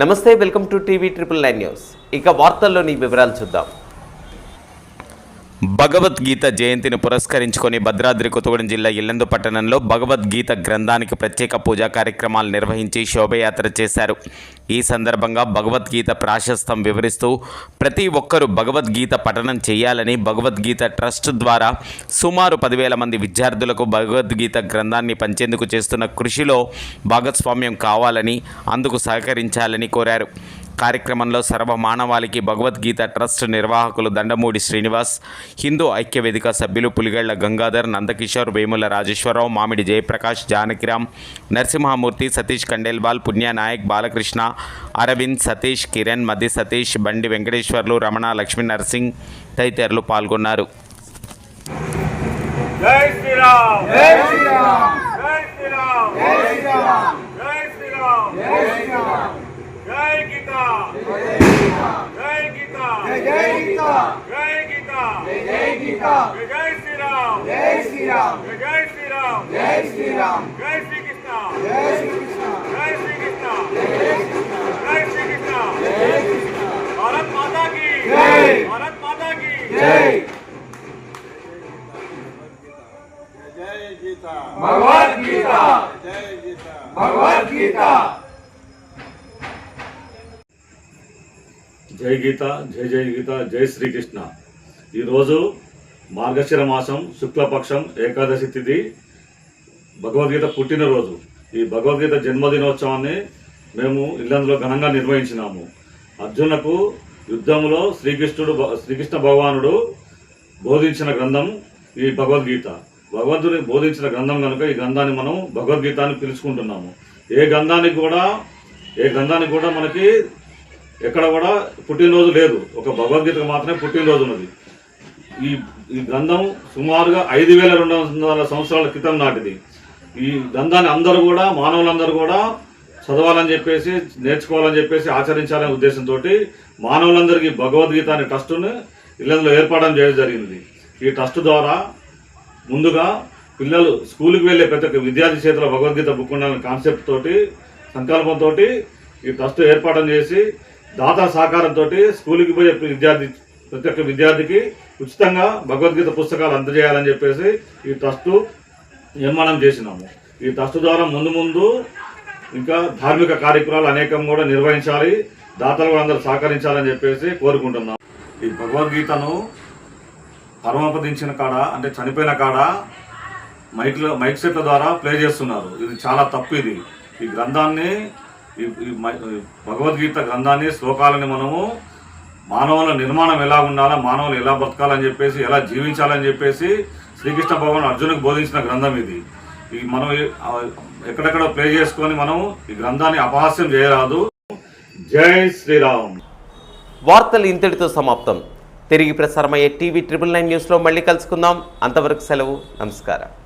నమస్తే welcome to TV triple nine news. ఇక వార్తల్లోని వివరాలు చూద్దాం. భగవద్గీత జయంతిని పురస్కరించుకొని భద్రాద్రి కొత్తగూడెం జిల్లా ఇల్లందు పట్టణంలో భగవద్గీత గ్రంథానికి ప్రత్యేక పూజా కార్యక్రమాలు నిర్వహించి శోభయాత్ర చేశారు. ఈ సందర్భంగా భగవద్గీత ప్రాశస్తం వివరిస్తూ ప్రతి ఒక్కరూ భగవద్గీత పఠనం చేయాలని భగవద్గీత ట్రస్ట్ ద్వారా సుమారు పదివేల మంది విద్యార్థులకు భగవద్గీత గ్రంథాన్ని పంచేందుకు చేస్తున్న కృషిలో భాగస్వామ్యం కావాలని అందుకు సహకరించాలని కోరారు. కార్యక్రమంలో సర్వ మానవాళికి భగవద్గీత ట్రస్ట్ నిర్వాహకులు దండమూడి శ్రీనివాస్ హిందూ ఐక్య వేదిక సభ్యులు పులిగళ్ళ గంగాధర్ నందకిషోర్ వేముల రాజేశ్వరరావు మామిడి జయప్రకాష్ జానకిరామ్ నరసింహమూర్తి సతీష్ కండేల్వాల్ పుణ్యనాయక్ బాలకృష్ణ అరవింద్ సతీష్ కిరణ్ మధ్య సతీష్ బండి వెంకటేశ్వర్లు రమణ లక్ష్మీ నరసింగ్ తదితరులు పాల్గొన్నారు. జై శ్రీరామ్! జై శ్రీరామ్! జై శ్రీరామ్! జై శ్రీరామ్ జై శ్రీరామ్ జై శ్రీరామ్ జై గీతా జై గీతా జై గీతా జై గీతా జై గీతా జై శ్రీరామ్ జై శ్రీరామ్ జై శ్రీరామ్ జై శ్రీరామ్ జై శ్రీకృష్ణ జై శ్రీకృష్ణ జై శ్రీకృష్ణ జై శ్రీకృష్ణ జై శ్రీకృష్ణ భారత్ మాతా की। జై భారత్ మాతా की జై భగవద్ గీత భగవద్ గీత జై గీత జై జై గీత జై శ్రీకృష్ణ. ఈరోజు మార్గశిర మాసం శుక్లపక్షం ఏకాదశి తిథి భగవద్గీత పుట్టినరోజు. ఈ భగవద్గీత జన్మదినోత్సవాన్ని మేము ఇల్లందులో ఘనంగా నిర్వహించినాము. అర్జునకు యుద్ధంలో శ్రీకృష్ణుడు శ్రీకృష్ణ భగవానుడు బోధించిన గ్రంథం ఈ భగవద్గీత. భగవంతుని బోధించిన గ్రంథం కనుక ఈ గ్రంథాన్ని మనం భగవద్గీత అని పిలుచుకుంటున్నాము. ఏ గ్రంథానికి కూడా ఏ గ్రంథానికి కూడా మనకి ఎక్కడ కూడా పుట్టినరోజు లేదు. ఒక భగవద్గీతకు మాత్రమే పుట్టినరోజు ఉన్నది. ఈ ఈ గ్రంథం సుమారుగా ఐదు వేల రెండు వందల సంవత్సరాల క్రితం నాటిది. ఈ గ్రంథాన్ని అందరూ కూడా మానవులందరూ కూడా చదవాలని చెప్పేసి నేర్చుకోవాలని చెప్పేసి ఆచరించాలనే ఉద్దేశంతో మానవులందరికీ భగవద్గీత అనే ట్రస్టును ఇళ్ళలో ఏర్పడడం చేయడం జరిగింది. ఈ ట్రస్ట్ ద్వారా ముందుగా పిల్లలు స్కూల్కి వెళ్ళే ప్రతి ఒక్క విద్యార్థి చేతిలో భగవద్గీత బుక్ ఉండాలనే కాన్సెప్ట్ తోటి సంకల్పంతో ఈ ట్రస్ట్ ఏర్పాటు చేసి దాతా సహకారంతో స్కూల్కి పోయే విద్యార్థి ప్రతి ఒక్క విద్యార్థికి ఉచితంగా భగవద్గీత పుస్తకాలు అందజేయాలని చెప్పేసి ఈ ట్రస్ట్ నిర్మాణం చేసినాము. ఈ ట్రస్ట్ ద్వారా ముందు ముందు ఇంకా ధార్మిక కార్యక్రమాలు అనేకం కూడా నిర్వహించాలి దాతలు కూడా అందరూ సహకరించాలని చెప్పేసి కోరుకుంటున్నాం. ఈ భగవద్గీతను పరమపదించిన కాడ అంటే చనిపోయిన కాడ మైక్ల మైక్ సెట్ల ద్వారా ప్లే చేస్తున్నారు. ఇది చాలా తప్పు ఇది. ఈ గ్రంథాన్ని ఈ భగవద్గీత గ్రంథాన్ని శ్లోకాలని మనము మానవుల నిర్మాణం ఎలా ఉండాలా మానవులు ఎలా బతకాలని చెప్పేసి ఎలా జీవించాలని చెప్పేసి శ్రీకృష్ణ భగవాన్ అర్జునుకు బోధించిన గ్రంథం ఇది. ఈ మనం ఎక్కడెక్కడ ప్లే చేసుకొని మనం ఈ గ్రంథాన్ని అపహాస్యం చేయరాదు. జై శ్రీరామ్. వార్తలు ఇంతటితో సమాప్తం. తిరిగి ప్రసారమయ్యే టీవీ ట్రిపుల్ నైన్ న్యూస్లో మళ్ళీ కలుసుకుందాం. అంతవరకు సెలవు. నమస్కారం.